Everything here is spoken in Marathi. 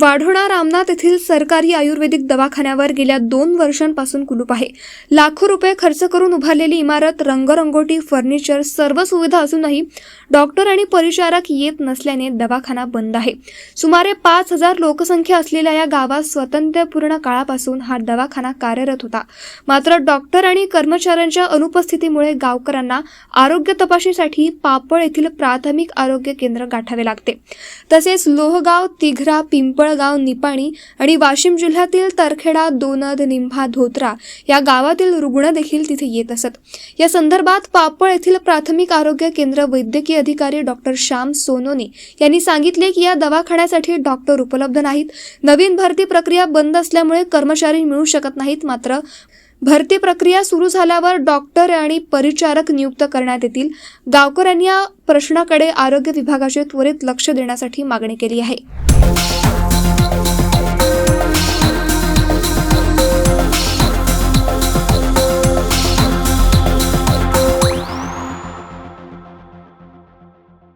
वाढोणा रामनाथ येथील सरकारी आयुर्वेदिक दवाखान्यावर गेल्या दोन वर्षांपासून कुलूप आहे. लाखो रुपये खर्च करून उभारलेली इमारत रंगरंगोटी फर्निचर सर्व सुविधा असूनही डॉक्टर आणि परिचारक येत नसल्याने दवाखाना बंद आहे. सुमारे पाच हजार लोकसंख्या असलेल्या या गावात स्वातंत्र्यपूर्ण काळापासून हा दवाखाना कार्यरत होता. मात्र डॉक्टर आणि कर्मचाऱ्यांच्या अनुपस्थितीमुळे गावकऱ्यांना आरोग्य तपासणीसाठी पापळ येथील प्राथमिक आरोग्य केंद्र गाठावे लागते. तसेच लोहगाव तिघरा पिंपळ पिंपळगाव निपाणी आणि वाशिम जिल्ह्यातील तरखेडा दोनद निंभा धोत्रा या गावातील रुग्ण देखील तिथे येत असत. या संदर्भात पापळ येथील प्राथमिक आरोग्य केंद्र वैद्यकीय अधिकारी डॉक्टर श्याम सोनोने यांनी सांगितले की या दवाखान्यासाठी डॉक्टर उपलब्ध नाहीत. नवीन भरती प्रक्रिया बंद असल्यामुळे कर्मचारी मिळू शकत नाहीत मात्र भरती प्रक्रिया सुरू झाल्यावर डॉक्टर आणि परिचारक नियुक्त करण्यात येतील. गावकऱ्यांनी या प्रश्नाकडे आरोग्य विभागाचे त्वरित लक्ष देण्यासाठी मागणी केली आहे.